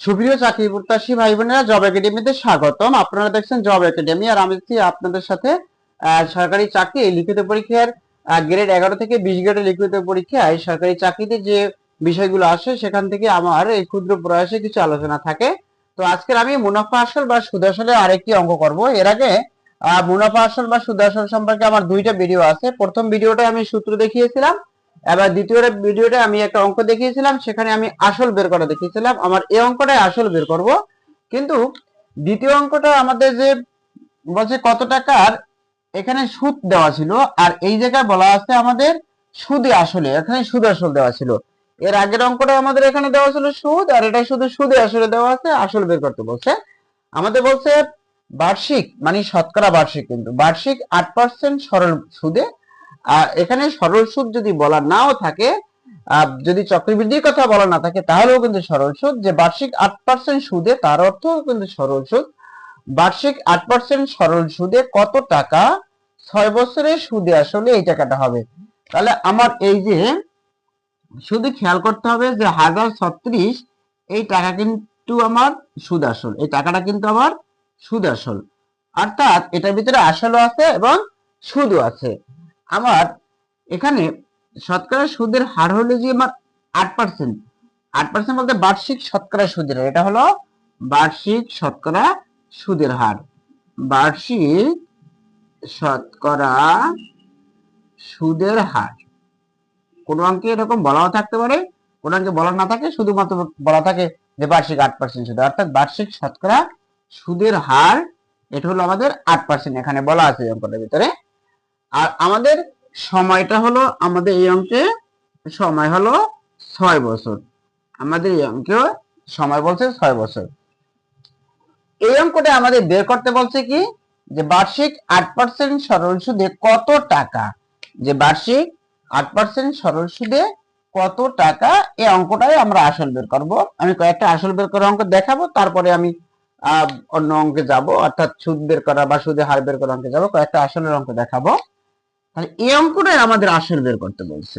সুপ্রিয় চাকরি প্রত্যাশী ভাই বোনেরা জব একাডেমিতে স্বাগতম। আপনারা দেখছেন জব একাডেমি আর আমি আপনাদের সাথে সরকারি চাকরি লিখিত পরীক্ষার গ্রেড এগারো থেকে বিশ গ্রেডের লিখিত পরীক্ষায় সরকারি চাকরিতে যে বিষয়গুলো আসে, সেখান থেকে আমার এই ক্ষুদ্র প্রয়াসে কিছু আলোচনা থাকে। তো আজকের আমি মুনাফা আসল বা সুদ আসলের আরেকটি অঙ্ক করব। এর আগে মুনাফা আসল বা সুদ আসল সম্পর্কে আমার দুইটা ভিডিও আছে। প্রথম ভিডিওটা আমি সূত্র দেখিয়েছিলাম। এবার দ্বিতীয় ভিডিওতে আমি একটা অঙ্ক দেখিয়েছিলাম, সেখানে আমি আসল বের করা দেখিয়েছিলাম। আমার এই অঙ্কটাই আসল বের করব। কিন্তু দ্বিতীয় অঙ্কটা আমাদের যে বলছে কত টাকার, এখানে সুদ দেওয়া ছিল। আর এই জায়গায় বলা আছে আমাদের সুদে আসলে, এখানে সুদ আসল দেওয়া ছিল। এর আগের অঙ্কটা আমাদের এখানে দেওয়া ছিল সুদ, আর এটা শুধু সুদে আসলে দেওয়া আছে, আসল বের করতে বলছে। আমাদের বলছে বার্ষিক মানে শতকরা বার্ষিক কিন্তু। বার্ষিক আট পার্সেন্ট সরল সুদে আর এখানে সরল সুদ যদি বলা নাও থাকে যদি চক্রবৃদ্ধির কথা বলা না থাকে, তাহলেও কিন্তু সরল সুদ যে বার্ষিক আট পার্সেন্ট সুদে, তার অর্থ কিন্তু সরল সুদ বার্ষিক আট পার্সেন্ট সরল সুদে কত টাকা? ছয় বছরের সুদে আসলে এই টাকাটা হবে। তাহলে আমার এই যে, শুধু খেয়াল করতে হবে যে হাজার ছত্রিশ, এই টাকা কিন্তু আমার সুদ আসল। এই টাকাটা কিন্তু আমার সুদ আসল। অর্থাৎ এটার ভিতরে আসলও আছে এবং সুদও আছে। আমার এখানে শতকরা সুদের হার হলো যে আমার আট পার্সেন্ট আট পার্সেন্ট বলতে বার্ষিক শতকরা সুদের হার। এটা হলো বার্ষিক শতকরা সুদের হার। বার্ষিক শতকরা সুদের হার। কোন অঙ্কে এরকম বলাও থাকতে পারে, কোন অঙ্কে বলা না থাকে, শুধুমাত্র বলা থাকে যে বার্ষিক আট পার্সেন্ট সুদ। অর্থাৎ বার্ষিক শতকরা সুদের হার, এটা হলো আমাদের আট পার্সেন্ট এখানে বলা আছে অঙ্কটার ভিতরে। আর আমাদের সময়টা হলো, আমাদের এই অঙ্কে সময় হলো ছয় বছর। আমাদের এই অঙ্কে সময় বলছে ছয় বছর। এই অঙ্কটা আমাদের বের করতে বলছে কি, যে বার্ষিক আট পার্সেন্ট সরল সুদে কত টাকা? যে বার্ষিক আট পার্সেন্ট সরল সুদে কত টাকা? এই অঙ্কটাই আমরা আসল বের করব। আমি কয়েকটা আসল বের করা অঙ্ক দেখাবো, তারপরে আমি অন্য অঙ্কে যাব, অর্থাৎ সুদ বের করা বা সুদে হার বের করা অঙ্কে যাব, কয়েকটা আসলের অঙ্ক দেখাবো। তাহলে এই অঙ্কটাই আমাদের আসল বের করতে বলছে।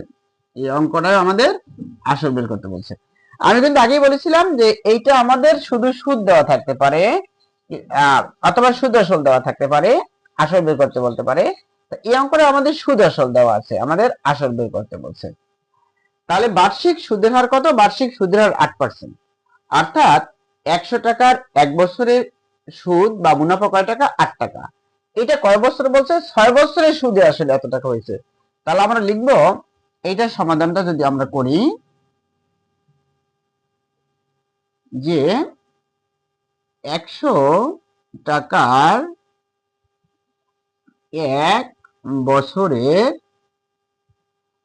এই অঙ্কটাই আমাদের আসল বের করতে বলছে। আমি কিন্তু আগেই বলেছিলাম যে এইটা আমাদের শুধু সুদ দেওয়া থাকতে পারে অথবা সুদ আসল দেওয়া থাকতে পারে, আসল বের করতে বলতে পারে। এই অঙ্কটা আমাদের সুদ আসল দেওয়া আছে, আমাদের আসল বের করতে বলছে। তাহলে বার্ষিক সুদের হার কত? বার্ষিক সুদের হার আট পার্সেন্ট অর্থাৎ একশো টাকার এক বছরের সুদ বা মুনাফা কয় টাকা? আট টাকা। এটা কয় বছর বলছে? ছয় বছরের সুদে আসলে এত টাকা হয়েছে। তাহলে আমরা লিখব, এইটার সমাধানটা যদি আমরা করি, যে একশো টাকার এক বছরের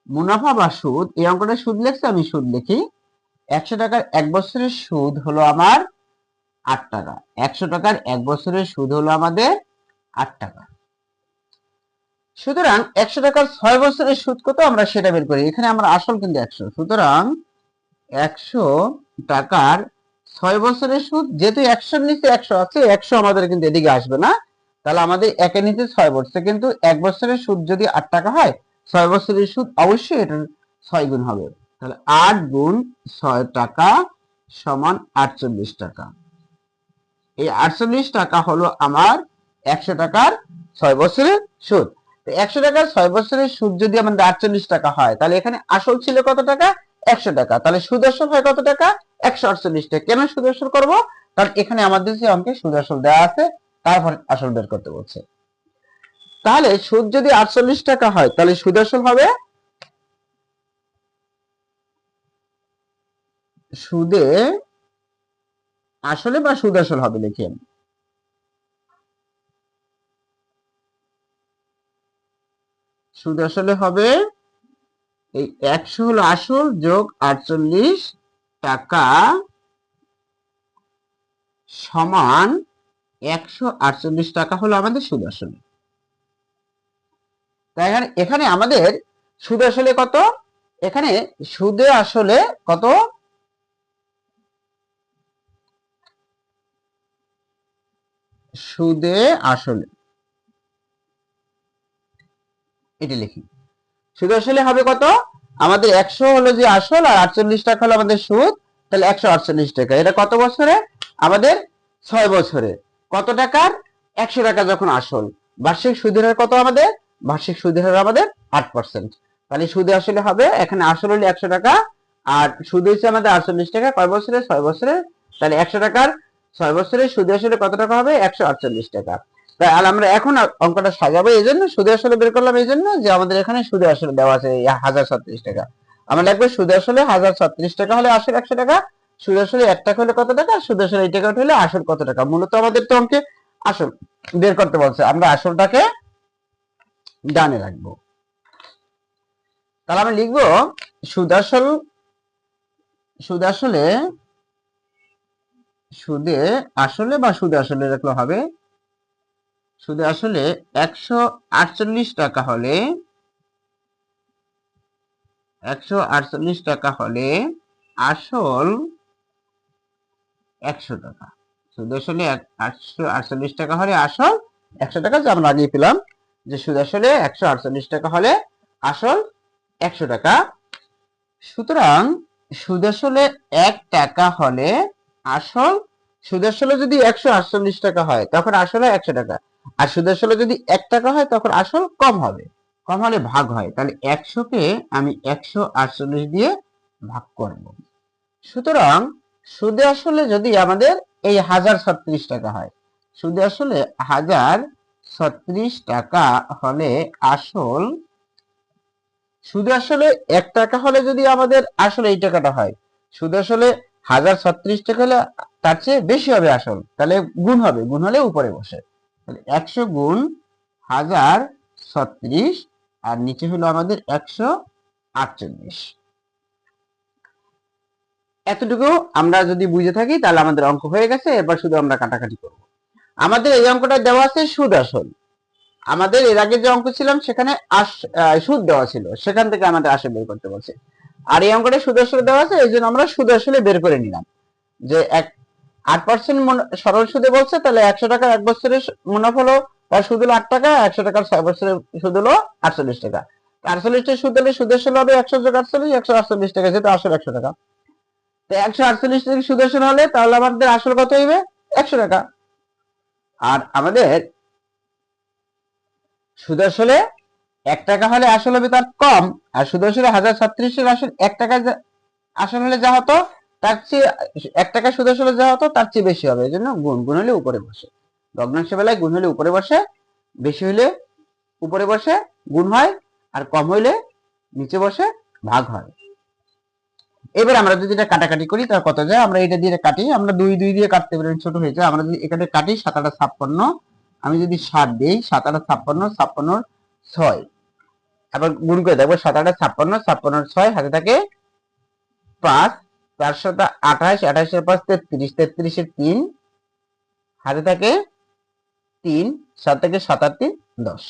মুনাফা বা সুদ, এই অঙ্কটা সুদ লিখছে, আমি সুদ লিখি। একশো টাকার এক বছরের সুদ হলো আমার আট টাকা। একশো টাকার এক বছরের সুদ হলো আমাদের আট টাকা। সুতরাং একশো টাকার ছয় বছরের সুদ কত? আমরা সেটা বের করি। এখানে আমরা আসল কিন্তু একশো। সুতরাং একশো টাকার ছয় বছরের সুদ, যেহেতু একশোর নিচে একশো আছে, একশো আমাদের কিন্তু এদিকে আসবে না। তাহলে আমাদের একের নিচে ছয় বছর। কিন্তু এক বছরের সুদ যদি আট টাকা হয়, ছয় বছরের সুদ অবশ্যই এটার ছয় গুণ হবে। তাহলে আট গুণ ছয় টাকা সমান আটচল্লিশ টাকা। এই আটচল্লিশ টাকা হলো আমার একশো টাকার ছয় বছরের সুদ। একশো টাকার ছয় বছরের সুদ যদি আমাদের আটচল্লিশ টাকা হয়, তাহলে এখানে আসল ছিল কত টাকা? একশো টাকা। তাহলে সুদ হয় কত টাকা? একশো আটচল্লিশ টাকা। কেন সুদ করব? কারণ এখানে আমাদের যে অঙ্কে সুদ দেওয়া আছে তারপর আসল বের করতে বলছে। তাহলে সুদ যদি আটচল্লিশ টাকা হয়, তাহলে সুদ হবে? সুদে আসলে বা সুদ হবে, লিখি। সুদ আসলে হবে এই একশো হলো আসল যোগ আটচল্লিশ টাকা সমান একশো আটচল্লিশ টাকা হলো আমাদের সুদ আসলে। তাই এখানে এখানে আমাদের সুদ আসলে কত? এখানে সুদে আসলে কত? সুদে আসলে। এটা লিখি। সুদ আসলে হবে কত? আমাদের একশো হলো যে আসল আর আটচল্লিশ টাকা হলো আমাদের সুদ, তাহলে একশো আটচল্লিশ টাকা। এটা কত বছরে? আমাদের ছয় বছরে। কত টাকার? একশো টাকা যখন আসল। বার্ষিক সুদের হার কত আমাদের? বার্ষিক সুদের হার আমাদের আট পার্সেন্ট তাহলে সুদে আসলে হবে, এখানে আসল হলে একশো টাকা আর সুদ হচ্ছে আমাদের আটচল্লিশ টাকা। কয় বছরে? ছয় বছরে। তাহলে একশো টাকার ছয় বছরে সুদে আসলে কত টাকা হবে? একশো আটচল্লিশ টাকা। আর আমরা এখন অঙ্কটা সাজাবো, এই জন্য সুদে আসলে বের করলাম, এই জন্য যে আমাদের এখানে সুদে আসলে দেওয়া আছে হাজার ছত্রিশ টাকা। আমরা লাগবে সুদে আসলে হাজার ছত্রিশ টাকা হলে আসল একশো টাকা, সুদ আসলে এক টাকা হলে কত টাকা, সুদ আসলে এই টাকা হলে আসল কত টাকা। মূলত আমাদের তো অঙ্কে আসল বের করতে বলছে, আমরা আসলটাকে ডানে রাখব। তাহলে আমি লিখব, সুদ আসল, সুদ আসলে, সুদে আসলে বা সুদে আসলে রাখলে হবে সুদে আসলে একশো আটচল্লিশ টাকা হলে, একশো আটচল্লিশ টাকা হলে আসল একশো টাকা। সুদ আসলে আটশো আটচল্লিশ টাকা হলে আসল একশো টাকা, যে আমরা আগেই পেলাম যে সুদ আসলে একশো আটচল্লিশ টাকা হলে আসল একশো টাকা। সুতরাং সুদ আসলে এক টাকা হলে আসল সুদ আসলে যদি একশো আটচল্লিশ টাকা হয়, তখন আসলে একশো টাকা। আর সুদ আসলে যদি এক টাকা হয়, তখন আসল কম হবে। কম হলে ভাগ হয়। তাহলে একশোকে আমি একশো আটচল্লিশ দিয়ে ভাগ করব। সুতরাং সুদে আসলে যদি আমাদের এই হাজার ছত্রিশ টাকা হয়, সুদে আসলে হাজার ছত্রিশ টাকা হলে আসল, সুদে আসলে এক টাকা হলে যদি আমাদের আসলে এই টাকাটা হয়, সুদে আসলে হাজার ছত্রিশ টাকা হলে তার চেয়ে বেশি হবে আসল। তাহলে গুণ হবে। গুণ হলে উপরে বসে। তাহলে একশো গুণ হাজার ছত্রিশ, আর নিচে হলো আমাদের একশো আটচল্লিশ। এতটুকু আমরা যদি বুঝে থাকি, তাহলে আমাদের অঙ্ক হয়ে গেছে, এবার শুধু আমরা কাটাকাটি করব। আমাদের এই অঙ্কটা দেওয়া আছে সুদ আসল আমাদের এর আগে যে অঙ্ক ছিলাম, সেখানে সুদ দেওয়া ছিল। সেখান থেকে আমাদের আসে বের করতে বলছে। আর এই অঙ্কটা সুদ আসলে দেওয়া আছে, এই জন্য আমরা সুদ আসলে বের করে নিলাম। যে এক আট পার্সেন্ট সরল সুদে বলছে, তাহলে একশো টাকা এক বছরের মুনাফা তার সুদ হলো আট টাকা, একশো টাকার ছয় বছরের সুদ হলো আটচল্লিশ টাকা। আটচল্লিশ টাকা সুদ হলে সুদের আসলে হবে একশো যোগ আটচল্লিশ, একশো আটচল্লিশ টাকা যেটা আসল একশো টাকা। তো একশো আটচল্লিশ টাকা সুদ আসল হলে তাহলে আমাদের আসল কত হইবে? একশো টাকা। আর আমাদের সুদ আসলে এক টাকা হলে আসল হবে তার কম, আর সুদ আসলে হাজার ছত্রিশের আসল, এক টাকা আসল হলে যা হতো তার চেয়ে এক টাকা সুদ আসলে যা হতো, তার চেয়ে বেশি হবে। এই জন্য গুণ গুণ হলে উপরে বসে। ভগ্নাংশ বেলায় গুণ হলে উপরে বসে, বেশি হলে উপরে বসে, গুণ হয়, আর কম হইলে নিচে বসে, ভাগ হয়। এবার আমরা যদি এটা কাটাকাটি করি, তাহলে কত যায়? আমরা এটা দিয়ে কাটি, আমরা দুই দুই দিয়ে কাটতে পারি, ছোট হয়ে যায়। আমরা যদি এখানে কাটি, সাত আটা ছাপ্পান্ন, আমি যদি ষাট দিই, সাত আটা ছাপ্পান্ন ছাপ্পান্ন ছয়। আবার গুণ করে দেখব, সাত আটা ছাপ্পান্ন ছাপ্পান্ন ছয়, হাতে থাকে পাঁচ। চার সাত আঠাশ, আঠাশের পাঁচ, তেত্রিশ, তেত্রিশের তিন হাতে থাকে তিন, সাত থেকে সাত তিন দশ।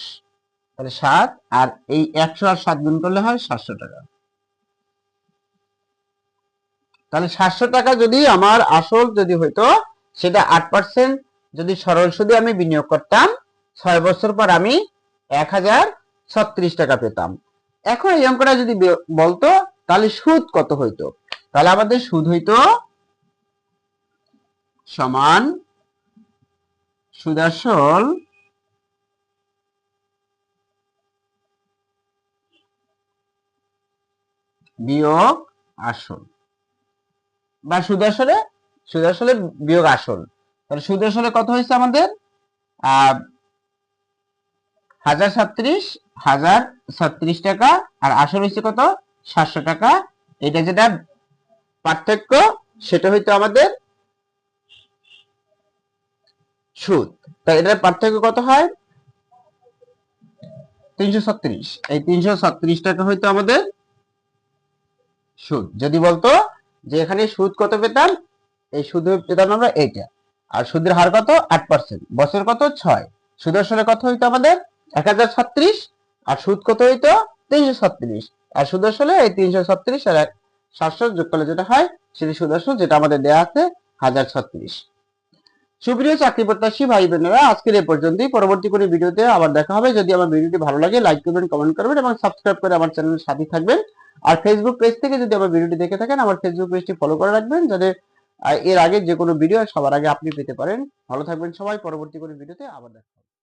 তাহলে সাত আর এই একশো আর সাত গুণ করলে হয় সাতশো টাকা। তাহলে সাতশো টাকা যদি আমার আসল যদি হইতো, সেটা আট পার্সেন্ট। যদি সরল সুদে আমি বিনিয়োগ করতাম, ছয় বছর পর আমি এক হাজার ছত্রিশ টাকা পেতাম। এখন এই অঙ্কটা যদি বলতো, তাহলে সুদ কত হইতো? তাহলে আমাদের সুদ হইতো সমান সুদাসল বিয়োগ আসল। বা সুদাসলে সুদাসলে বিয়োগ আসল। তাহলে সুদাসলে কত হয়েছে আমাদের? হাজার ছত্রিশ হাজার ছত্রিশ টাকা, আর আসল হয়েছে কত? সাতশো টাকা। এটা যেটা পার্থক্য সেটা হইতো আমাদের সুদ। তাই এটার পার্থক্য কত হয়? তিনশো ছত্রিশ। এই তিনশো ছত্রিশ টাকা হইতো আমাদের সুদ। যদি বলতো যে এখানে সুদ কত পেতাম? এই সুদ পেতাম আমরা এইটা। আর সুদের হার কত? আট পার্সেন্ট বছর কত? ছয়। সুদের সাথে কত হইতো আমাদের? এক হাজার ছত্রিশ। আর সুদ কত হইতো? তিনশো ছত্রিশ। আর সুদ আসলে এই তিনশো ছত্রিশ আর সাতশো যোগ করলে যেটা হয়, সেটি সুদ আসল যেটা আমাদের দেওয়া আছে হাজার ছত্রিশ। সুপ্রিয় চাকরি প্রত্যাশী ভাই বোনেরা, আজকের এই পর্যন্তই। পরবর্তী কোনো ভিডিওতে আবার দেখা হবে। যদি আমার ভিডিওটি ভালো লাগে লাইক করবেন কমেন্ট করবেন এবং সাবস্ক্রাইব করে আমার চ্যানেলের সাথে থাকবেন। আর ফেসবুক পেজ থেকে যদি আমার ভিডিওটি দেখে থাকেন, আমার ফেসবুক পেজটি ফলো করে রাখবেন, যাতে এর আগে যে কোনো ভিডিও সবার আগে আপনি পেতে পারেন। ভালো থাকবেন সবাই। পরবর্তী কোনো ভিডিওতে আবার দেখা।